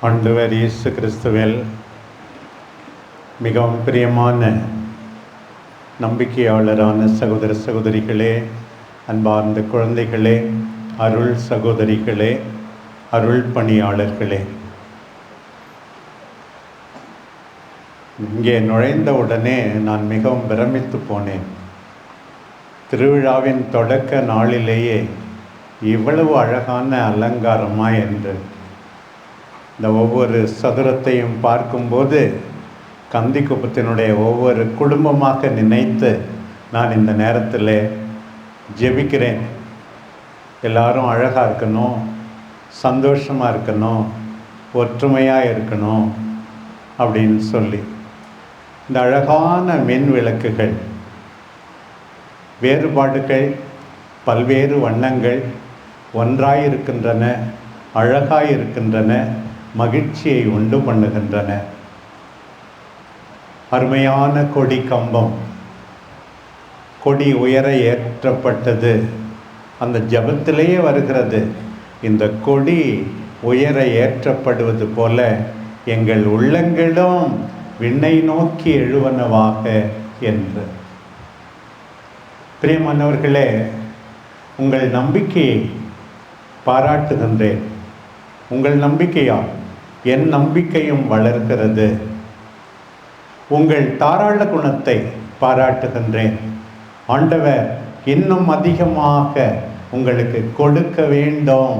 ஆண்டவர் இயேசு கிறிஸ்துவில் மிகவும் பிரியமான நம்பிக்கையாளரான சகோதர சகோதரிகளே அன்பார்ந்த குழந்தைகளே அருள் சகோதரிகளே அருள் பணியாளர்களே. இங்கே நுழைந்த உடனே நான் மிகவும் பிரமித்து போனேன். திருவிழாவின் தொடக்க நாளிலேயே இவ்வளவு அழகான அலங்காரமா என்று இந்த ஒவ்வொரு சதுரத்தையும் பார்க்கும்போது கந்தி குப்பத்தினுடைய ஒவ்வொரு குடும்பமாக நினைத்து நான் இந்த நேரத்தில் ஜெபிக்கிறேன். எல்லாரும் அழகாக இருக்கணும் சந்தோஷமாக இருக்கணும் ஒற்றுமையாக இருக்கணும் அப்படின்னு சொல்லி. இந்த அழகான மின் விளக்குகள் வேறுபாடுகள் பல்வேறு வண்ணங்கள் ஒன்றாயிருக்கின்றன அழகாயிருக்கின்றன. மகிழ்ச்சியை உண்டு பண்ணுகின்றன. அருமையான கொடி கம்பம். கொடி உயர ஏற்றப்பட்டது. அந்த ஜபத்திலேயே வருகிறது. இந்த கொடி உயர ஏற்றப்படுவது போல எங்கள் உள்ளங்களும் விண்ணை நோக்கி எழுவனவாக என்று. பிரியமானவர்களே உங்கள் நம்பிக்கையை பாராட்டுகின்றேன். உங்கள் நம்பிக்கையால் என் நம்பிக்கையும் வளர்கிறது. உங்கள் தாராள குணத்தை பாராட்டுகின்றேன். ஆண்டவர் இன்னும் அதிகமாக உங்களுக்கு கொடுக்க வேண்டும்.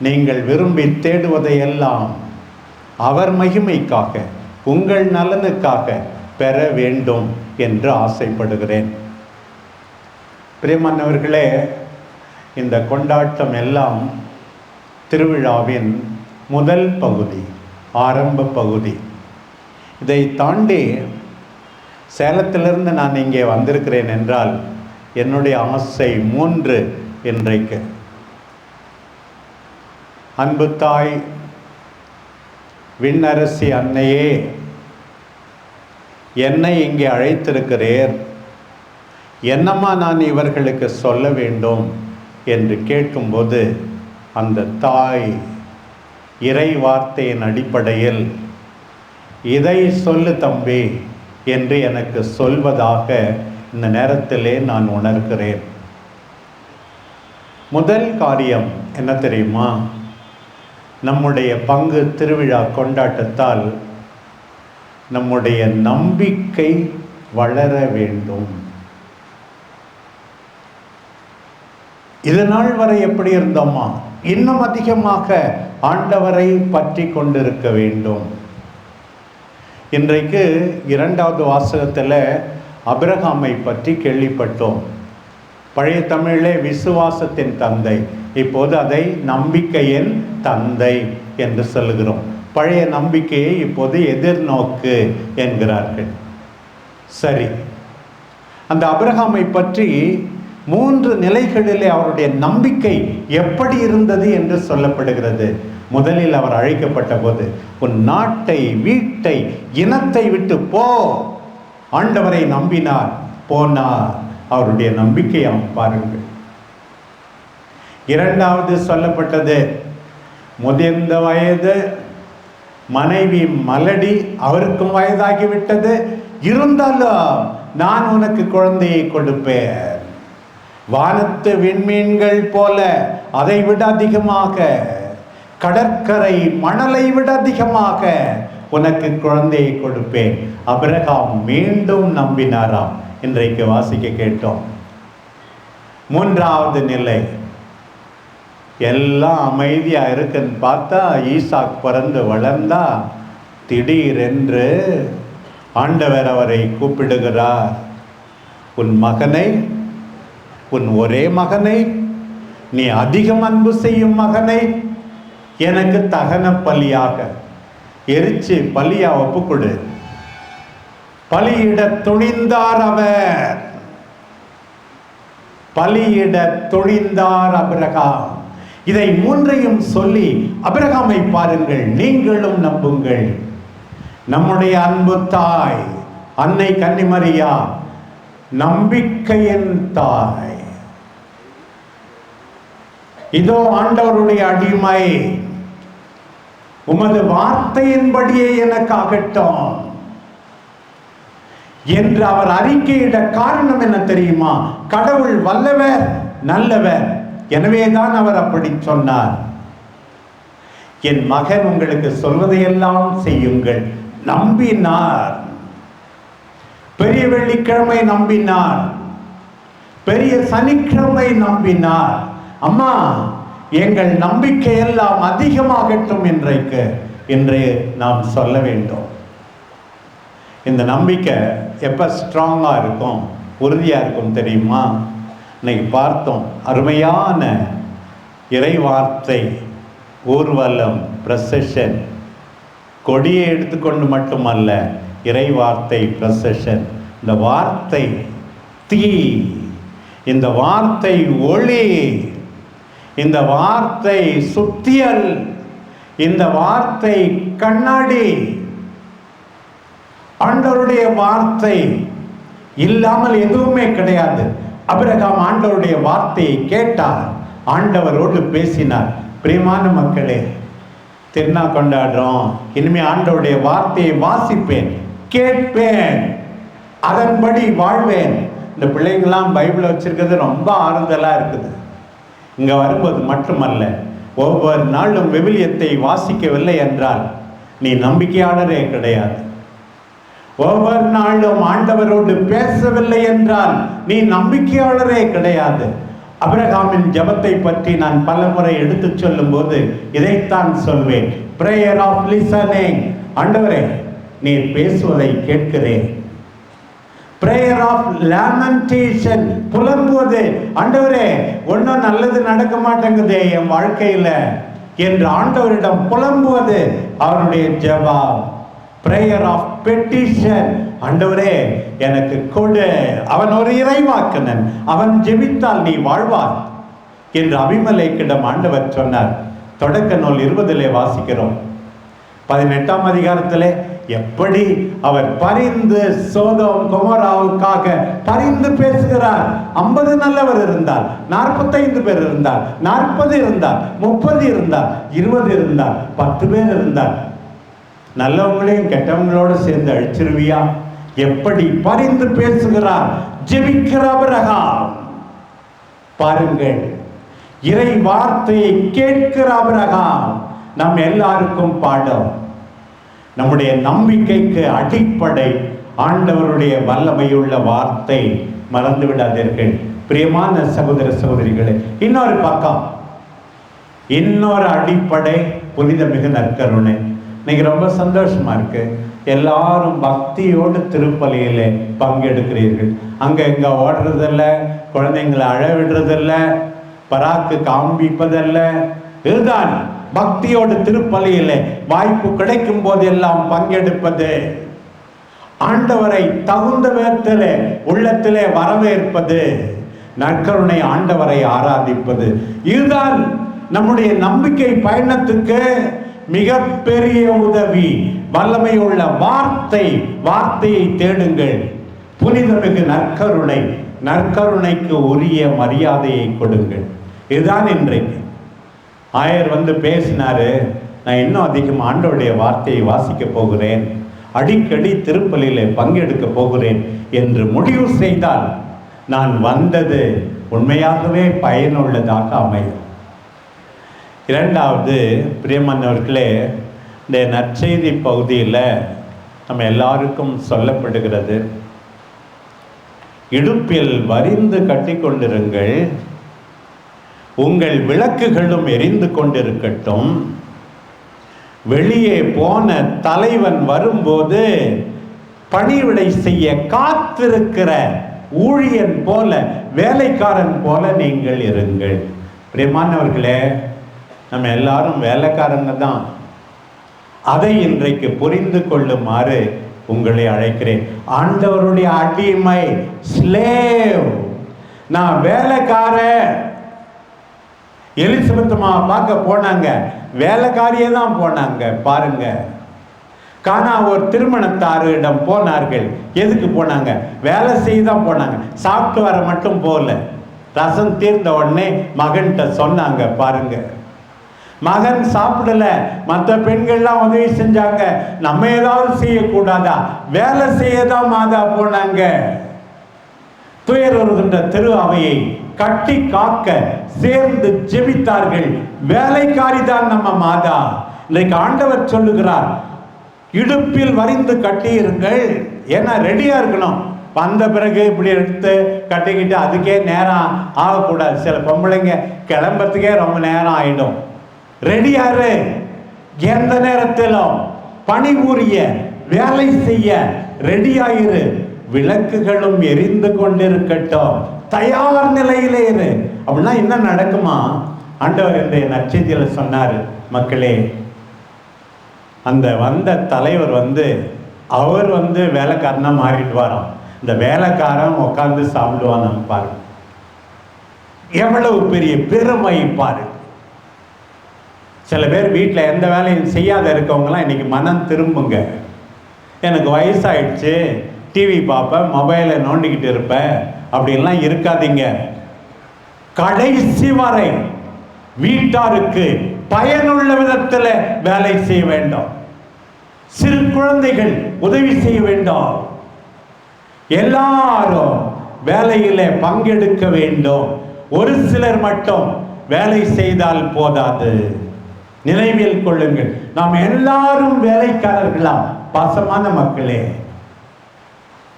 நீங்கள் விரும்பி தேடுவதையெல்லாம் அவர் மகிமைக்காக உங்கள் நலனுக்காக பெற வேண்டும் என்று ஆசைப்படுகிறேன். பிரியமானவர்களே இந்த கொண்டாட்டம் எல்லாம் திருவிழாவின் முதல் பகுதி ஆரம்ப பகுதி. இதை தாண்டி சேலத்திலிருந்து நான் இங்கே வந்திருக்கிறேன் என்றால் என்னுடைய ஆசை மூன்று இன்றைக்கு. அன்பு தாய் விண்ணரசி அன்னையே என்னை இங்கே அழைத்திருக்கிறேர். என்னம்மா நான் இவர்களுக்கு சொல்ல வேண்டும் என்று கேட்கும்போது அந்த தாய் இறை வார்த்தையின் அடிப்படையில் இதை சொல்லு தம்பி என்று எனக்கு சொல்வதாக இந்த நேரத்திலே நான் உணர்கிறேன். முதல் காரியம் என்ன தெரியுமா? நம்முடைய பங்கு திருவிழா கொண்டாட்டத்தால் நம்முடைய நம்பிக்கை வளர வேண்டும். இது நாள் வரை எப்படி இருந்தோமா? இன்னும் அதிகமாக ஆண்டவரை பற்றி கொண்டிருக்க வேண்டும். இன்றைக்கு இரண்டாவது வாசகத்தில் அபிரகாமை பற்றி கேள்விப்பட்டோம். பழைய தமிழிலே விசுவாசத்தின் தந்தை இப்போது அதை நம்பிக்கையின் தந்தை என்று சொல்லுகிறோம். பழைய நம்பிக்கையை இப்போது எதிர்நோக்கு என்கிறார்கள். சரி அந்த அபிரகாமை பற்றி மூன்று நிலைகளிலே அவருடைய நம்பிக்கை எப்படி இருந்தது என்று சொல்லப்படுகிறது. முதலில் அவர் அழைக்கப்பட்ட போது உன் நாட்டை வீட்டை இனத்தை விட்டு போ. ஆண்டவரை நம்பினார் போனார். அவருடைய நம்பிக்கை பாருங்கள். இரண்டாவது சொல்லப்பட்டது முதிர்ந்த வயது மனைவி மலடி அவருக்கும் வயதாகிவிட்டது. இருந்தாலும் நான் உனக்கு குழந்தையை கொடுப்பேன். வானத்து விண்மீன்கள் போல அதை விட அதிகமாக கடற்கரை மணலை விட அதிகமாக உனக்கு குழந்தையை கொடுப்பேன். அபிரகாம் மீண்டும் நம்பினாராம். இன்றைக்கு வாசிக்க கேட்டோம். மூன்றாவது நிலை. எல்லாம் அமைதியாக இருக்குன்னு பார்த்தா ஈசாக் பிறந்து வளர்ந்தா திடீரென்று ஆண்டவர் அவரை கூப்பிடுகிறார். உன் மகனை உன் ஒரே மகனை நீ அதிகம் அன்பு செய்யும் மகனை எனக்கு தகன பலியாக. எரிச்சு பலியா ஒப்புக்கொடு பலியிட துணிந்தார் அவர். பலியிட துணிந்தார் அபிரகாம். இதை மூன்றையும் சொல்லி அபிரகாமை பாருங்கள் நீங்களும் நம்புங்கள். நம்முடைய அன்பு தாய் அன்னை கன்னிமரியா நம்பிக்கையின் தாய். இதோ ஆண்டவருடைய அடிமை உமது வார்த்தையின்படியே எனக்கு ஆகட்டும். என்று அவர் அறிக்கையிட காரணம் என்ன தெரியுமா? கடவுள் வல்லவர் நல்லவர். எனவேதான் அவர் அப்படி சொன்னார். என் மகன் உங்களுக்கு சொல்வதையெல்லாம் செய்யுங்கள். நம்பினார். பெரிய வெள்ளிக்கிழமை நம்பினார். பெரிய சனிக்கிழமை நம்பினார். அம்மா எங்கள் நம்பிக்கையெல்லாம் அதிகமாகட்டும் இன்றைக்கு என்று நாம் சொல்ல வேண்டும். இந்த நம்பிக்கை எப்போ ஸ்ட்ராங்காக இருக்கும் உறுதியாக இருக்கும் தெரியுமா? இன்னைக்கு பார்த்தோம் அருமையான இறைவார்த்தை ஊர்வலம் ப்ரசஷன் கொடியை எடுத்துக்கொண்டு மட்டுமல்ல இறைவார்த்தை ப்ரசஷன் இந்த வார்த்தை தீ இந்த வார்த்தை ஒளி இந்த வார்த்தை சுத்தியல் இந்த வார்த்தை கண்ணாடி. ஆண்டவருடைய வார்த்தை இல்லாமல் எதுவுமே கிடையாது. அபிரகாம் ஆண்டவருடைய வார்த்தையை கேட்டார். ஆண்டவரோடு பேசினார். பிரியமான மக்களே திருநா கொண்டாடுறோம். இனிமே ஆண்டவருடைய வார்த்தையை வாசிப்பேன் கேட்பேன் அதன்படி வாழ்வேன். இந்த பிள்ளைங்களாம் பைபிளை வச்சிருக்கிறது ரொம்ப ஆறுதலாக இருக்குது. இங்கே வரும்போது மட்டுமல்ல ஒவ்வொரு நாளும் விவிலியத்தை வாசிக்கவில்லை என்றால் நீ நம்பிக்கையாளரே கிடையாது. ஒவ்வொரு நாளும் ஆண்டவரோடு பேசவில்லை என்றால் நீ நம்பிக்கையாளரே கிடையாது. அபிரகாமின் ஜபத்தை பற்றி நான் பலமுறை எடுத்துச் சொல்லும்போது இதைத்தான் சொல்வேன். பிரேயர் ஆஃப் லிசனிங் ஆண்டவரே நீர் பேசுவதை கேட்கிறேன். பிரேயர் ஆஃப் லேமெண்டேஷன் புலம்புவது. ஆண்டவரே ஒன்றும் நல்லது நடக்க மாட்டேங்குதே என் வாழ்க்கையில் என்று ஆண்டவரிடம் புலம்புவது அவருடைய ஜெபம் பிரேயர் ஆஃப் பெட்டிஷன் ஆண்டவரே எனக்கு கொடு. அவன் ஒரு இறைவாக்கனன். அவன் ஜெபித்தால் நீ வாழ்வாய் என்று அபிமலைக்கிடம் ஆண்டவர் சொன்னார். தொடக்க நூல் இருபதிலே வாசிக்கிறோம். பதினெட்டாம் அதிகாரத்தில் எப்படி அவர் பரிந்து சோதம் குமராவுக்காக பரிந்து பேசுகிறார். ஐம்பது நல்லவர் இருந்தார் நாற்பத்தைந்து பேர் இருந்தார் நாற்பது இருந்தார் முப்பது இருந்தார் இருபது இருந்தார் பத்து பேர் இருந்தார். நல்லவங்களையும் கெட்டவங்களோட சேர்ந்து அழிச்சிருவியா? எப்படி பரிந்து பேசுகிறார்? ஜெபிக்கிறவரகா பாருங்கள் இறை வார்த்தையை கேட்கிற அபிரகாம். நம் எல்லாருக்கும் பாடம். நம்முடைய நம்பிக்கைக்கு அடிப்படை ஆண்டவருடைய வல்லமையுள்ள வார்த்தை மறந்து விடாதீர்கள் பிரியமான சகோதர சகோதரிகளே இன்னொரு பக்கம். இன்னொரு அடிப்படை புனித மிகு நற்கருணை. இன்னைக்கு ரொம்ப சந்தோஷமா இருக்கு. எல்லாரும் பக்தியோடு திருப்பலியில பங்கெடுக்கிறீர்கள். அங்க இங்க ஓடுறதில்ல குழந்தைங்களை அழ விடுறதில்ல பராக்கு காண்பிப்பதல்ல. இதுதான் பக்தியோடு திருப்பலியில வாய்ப்பு கிடைக்கும் போதெல்லாம் பங்கெடுப்பது. ஆண்டவரை தகுந்த விதத்திலே உள்ளத்திலே வரவேற்பது. நற்கருணை ஆண்டவரை ஆராதிப்பது. இதுதான் நம்முடைய நம்பிக்கை பயணத்துக்கு மிகப்பெரிய உதவி. வல்லமை உள்ள வார்த்தை வார்த்தையை தேடுங்கள். புனிதமிகு நற்கருணை நற்கருணைக்கு உரிய மரியாதையை கொடுங்கள். இதுதான் இன்றைக்கு. ஆயர் வந்து பேசினாரு நான் இன்னும் அதிகம் ஆண்டோடைய வார்த்தையை வாசிக்க போகிறேன். அடிக்கடி திருப்பலியிலே பங்கெடுக்க போகிறேன் என்று முடிவு செய்தால் நான் வந்தது உண்மையாகவே பயனுள்ளதாக அமையும். இரண்டாவது பிரியமன்னவர்களே இந்த நற்செய்தி பகுதியில் நம்ம எல்லாருக்கும் சொல்லப்படுகிறது. இடுப்பில் வரிந்து கட்டிக்கொண்டிருங்கள் உங்கள் விளக்குகளும் எரிந்து கொண்டிருக்கட்டும். வெளியே போன தலைவன் வரும்போது பணிவிடை செய்ய காத்திருக்கிற ஊழியன் போல வேலைக்காரன் போல நீங்கள் இருங்கள். பிரியமானவர்களே நம்ம எல்லாரும் வேலைக்காரங்க தான். அதை இன்றைக்கு புரிந்து கொள்ளுமாறு உங்களை அழைக்கிறேன். ஆண்டவருடைய அடிமை ஸ்லேவ் நான் வேலைக்காரன். எலிசபெத்மா பார்க்க போனாங்க. வேலைக்காரியே தான் போனாங்க. பாருங்க. காணா ஒரு திருமணத்தாரிடம் போனார்கள். எதுக்கு போனாங்க? வேலை செய்ய தான் போனாங்க. சாப்பிட்டு வர மட்டும் போகல. ரசம் தீர்ந்த உடனே மகன்கிட்ட சொன்னாங்க பாருங்க. மகன் சாப்பிடல. மற்ற பெண்கள்லாம் உதவி செஞ்சாங்க. நம்ம ஏதாவது செய்யக்கூடாதா? வேலை செய்ய தான் மாதா போனாங்க. துயர் வருகின்ற திரு அவையை கட்டி காக்க சேர்ந்து ஜெபித்தார்கள். வேலைக்காரி தான் நம்ம மாதா. இன்னைக்கு ஆண்டவர் சொல்லுகிறார் இடுப்பில் வரிந்து கட்டியிருங்கள். ஏன்னா ரெடியா இருக்கணும். வந்த பிறகு இப்படி எடுத்து கட்டிக்கிட்டு அதுக்கே நேரம் ஆகக்கூடாது. சில பொம்பளைங்க கிளம்புறதுக்கே ரொம்ப நேரம் ஆயிடும். ரெடியாரு எந்த நேரத்திலும் பணிபுரிய வேலை செய்ய ரெடியாயிரு விளக்குகளும் எரிந்து கொண்டிருக்கட்டும். தயார் நிலையிலே இரு. அப்படின்னா என்ன நடக்குமா? ஆண்டவர் இன்றைய நற்செய்தியில சொன்னார் மக்களே அந்த வந்த தலைவர் வந்து அவர் வந்து வேலைக்காரனா வரோம் இந்த வேலைக்காரன் உட்காந்து சாப்பிடுவான் பாரு எவ்வளவு பெரிய பெருமை பாரு. சில பேர் வீட்டில் எந்த வேலையும் செய்யாத இருக்கவங்களாம் இன்னைக்கு மனம் திரும்புங்க. எனக்கு வயசாயிடுச்சு. டிவி பார்ப்பேன் மொபைலை நோண்டிக்கிட்டு இருப்பேன். அப்படின்லாம் இருக்காதீங்க. கடைசி வரை வீட்டாருக்கு பயனுள்ள விதத்தில் வேலை செய்ய வேண்டும். சிறு குழந்தைகள் உதவி செய்ய வேண்டும். எல்லாரும் வேலையில பங்கெடுக்க வேண்டும். ஒரு சிலர் மட்டும் வேலை செய்தால் போதாது. நினைவில் கொள்ளுங்கள். நாம் எல்லாரும் வேலைக்காரர்களா பாசமான மக்களே.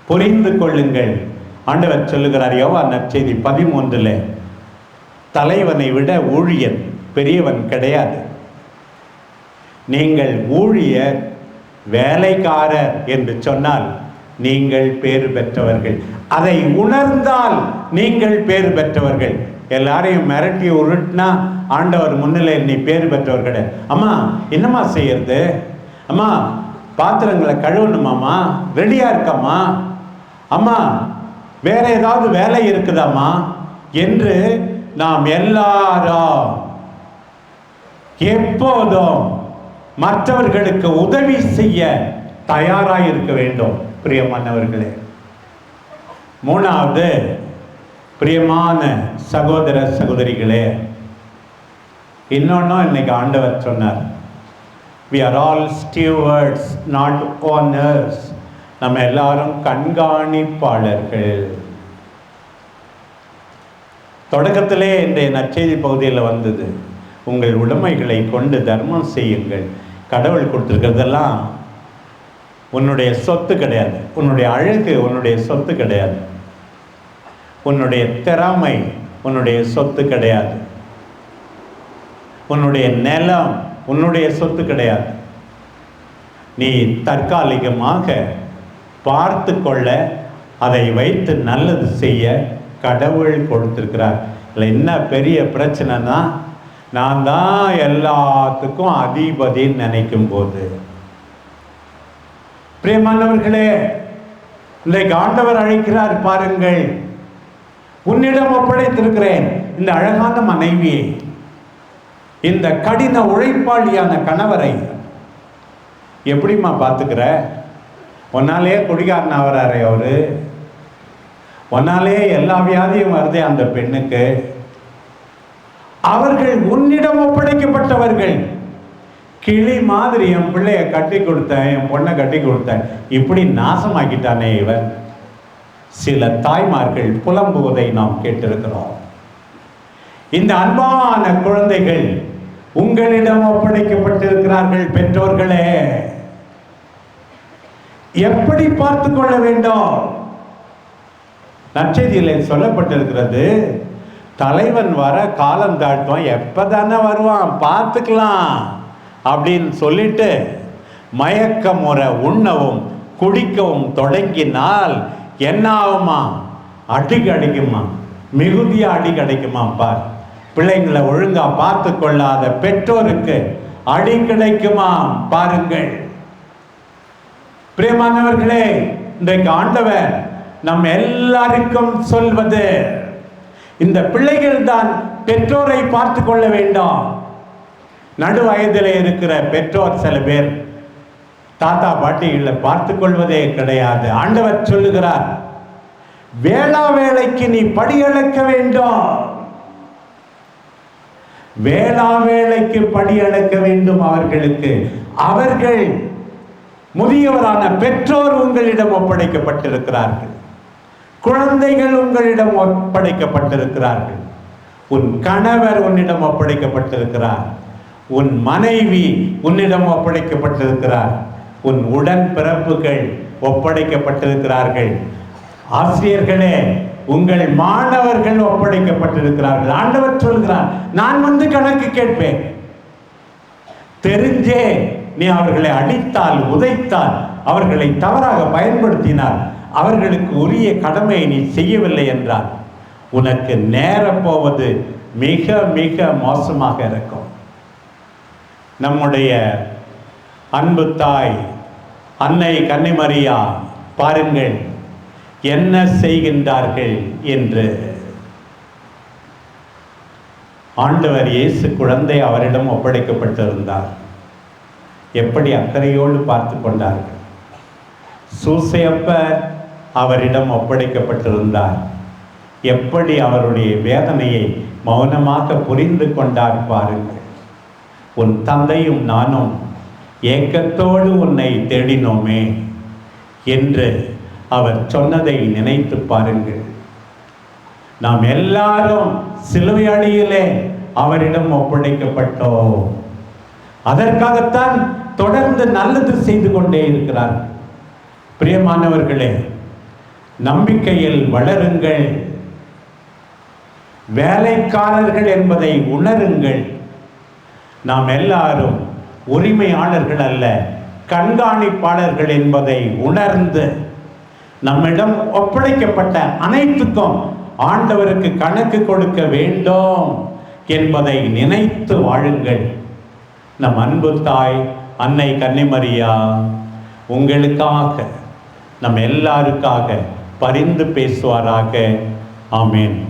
புரிந்து கொள்ளுங்கள். ஆண்டவர் சொல்லுகிறார் யோவா நற்செய்தி பதிமூன்றில் தலைவனை விட ஊழியன் பெரியவன் கிடையாது. நீங்கள் ஊழியர் வேலைக்காரர் என்று சொன்னால் நீங்கள் பேர் பெற்றவர்கள். அதை உணர்ந்தால் நீங்கள் பேர் பெற்றவர்கள். எல்லாரையும் மிரட்டி உருட்டினா ஆண்டவர் முன்னிலையில் நீ பேர் பெற்றவர்கள். அம்மா என்னம்மா செய்யறது? அம்மா பாத்திரங்களை கழுவணுமாம்மா? ரெடியா இருக்கம்மா? அம்மா வேற ஏதாவது வேலை இருக்குதாம்மா? என்று நாம் எல்லாரும் எப்போதும் மற்றவர்களுக்கு உதவி செய்ய தயாராக இருக்க வேண்டும் பிரியமானவர்களே. மூணாவது பிரியமான சகோதர சகோதரிகளே இன்னொன்னும் இன்னைக்கு ஆண்டவர் சொன்னார் we are all stewards not owners நம்ம எல்லாரும் கண்காணிப்பாளர்கள். தொடக்கத்திலே இன்றைய நற்செய்தி பகுதியில் வந்தது உங்கள் உடைமைகளை கொண்டு தர்மம் செய்யுங்கள். கடவுள் கொடுத்துருக்கிறதெல்லாம் உன்னுடைய சொத்து கிடையாது. உன்னுடைய அழகு உன்னுடைய சொத்து கிடையாது. உன்னுடைய திறமை உன்னுடைய சொத்து கிடையாது. உன்னுடைய நிலம் உன்னுடைய சொத்து கிடையாது. நீ தற்காலிகமாக பார்த்து கொள்ள அதை வைத்து நல்லது செய்ய கடவுள் கொடுத்துருக்கிறார். இதில் என்ன பெரிய பிரச்சனைனா நான் தான் எல்லாத்துக்கும் அதிபதின்னு நினைக்கும் போது பிரியமானவர்களே இன்றைக்கு ஆண்டவர் அழைக்கிறார் பாருங்கள். உன்னிடம் ஒப்படைத்திருக்கிறேன் இந்த அழகான மனைவியை. இந்த கடின உழைப்பாளியான கணவரை. எப்படிம்மா பார்த்துக்கிற? ஒன்னாலேயே குடிகாரன் ஆகிறாரே அவரு. ஒன்னாலேயே எல்லா வியாதியும் வருதே அந்த பெண்ணுக்கு. அவர்கள் உன்னிடம் ஒப்படைக்கப்பட்டவர்கள். கிளி மாதிரி என் பிள்ளைய கட்டி கொடுத்தேன் என் பொண்ணை கட்டி கொடுத்தேன். இப்படி நாசமாக்கிட்டானே இவன். சில தாய்மார்கள் புலம்புவதை நாம் கேட்டிருக்கிறோம். இந்த அன்பான குழந்தைகள் உங்களிடம் ஒப்படைக்கப்பட்டிருக்கிறார்கள் பெற்றோர்களே. எப்படி பார்த்து கொள்ள வேண்டும்? நற்செய்தியில் சொல்லப்பட்டிருக்கிறது தலைவன் வர காலம் தாழ்த்துவான் எப்பதானே வருவான்? பார்த்துக்கலாம். அப்படின்னு சொல்லிட்டு மயக்க முறை உண்ணவும் குடிக்கவும் தொடங்கினால் என்ன ஆகுமா அடி கிடைக்குமா மிகுதியாக அடி கிடைக்குமா பார். பிள்ளைங்களை ஒழுங்காக பார்த்து கொள்ளாத பெற்றோருக்கு அடி கிடைக்குமா? பாருங்கள். பிரியமானவர்களே இன்றைக்கு ஆண்டவர் நம் எல்லாருக்கும் சொல்வது இந்த பிள்ளைகள் தான் பெற்றோரை பார்த்து கொள்ள வேண்டும். நடு வயதில் இருக்கிற பெற்றோர் சில பேர் தாத்தா பாட்டிகளை பார்த்து கொள்வதே கிடையாது. ஆண்டவர் சொல்லுகிறார் வேளா வேலைக்கு நீ படியளக்க வேண்டும். வேளா வேளைக்கு படி வேண்டும் அவர்களுக்கு. அவர்கள் முதியவரான பெற்றோர் உங்களிடம் ஒப்படைக்கப்பட்டிருக்கிறார்கள். குழந்தைகள் உங்களிடம் ஒப்படைக்கப்பட்டிருக்கிறார்கள். உன் கணவர் உன்னிடம் ஒப்படைக்கப்பட்டிருக்கிறார். உன் மனைவி உன்னிடம் ஒப்படைக்கப்பட்டிருக்கிறார். உன் உடன் பிறப்புகள் ஒப்படைக்கப்பட்டிருக்கிறார்கள். ஆசிரியர்களே உங்கள் மாணவர்கள் ஒப்படைக்கப்பட்டிருக்கிறார்கள். ஆண்டவர் சொல்கிறார் நான் வந்து கணக்கு கேட்பேன். தெரிஞ்சே நீ அவர்களை அடித்தால் உதைத்தால் அவர்களை தவறாக பயன்படுத்தினார் அவர்களுக்கு உரிய கடமையை நீ செய்யவில்லை என்றால் உனக்கு நேர போவது மிக மிக மோசமாக இருக்கும். நம்முடைய அன்பு தாய் அன்னை கன்னிமரியா பாருங்கள் என்ன செய்கின்றார்கள் என்று. ஆண்டவர் இயேசு குழந்தை அவரிடம் ஒப்படைக்கப்பட்டிருந்தார். எப்படி அக்கறையோடு பார்த்து கொண்டார்கள்? சூசையப்பர் அவரிடம் ஒப்படைக்கப்பட்டிருந்தார். எப்படி அவருடைய வேதனையை மௌனமாக புரிந்து கொண்டார் பாருங்கள். உன் தந்தையும் நானும் ஏக்கத்தோடு உன்னை தேடினோமே என்று அவர் சொன்னதை நினைத்து பாருங்கள். நாம் எல்லாரும் சிலுவை அடியிலே அவரிடம் ஒப்படைக்கப்பட்டோம். அதற்காகத்தான் தொடர்ந்து நல்லது செய்து கொண்டே இருக்கிறார். பிரியமானவர்களே நம்பிக்கையில் வளருங்கள். வேலைக்காரர்கள் என்பதை உணருங்கள். நாம் எல்லாரும் உரிமையாளர்கள் அல்ல கண்காணிப்பாளர்கள் என்பதை உணர்ந்து நம்மிடம் ஒப்படைக்கப்பட்ட அனைத்துக்கும் ஆண்டவருக்கு கணக்கு கொடுக்க வேண்டும் என்பதை நினைத்து வாழுங்கள். நம் அன்பு தாய் அன்னை கன்னிமரியா உங்களுக்காக நம் எல்லாருக்காக பரிந்து பேசுவாராக. ஆமேன்.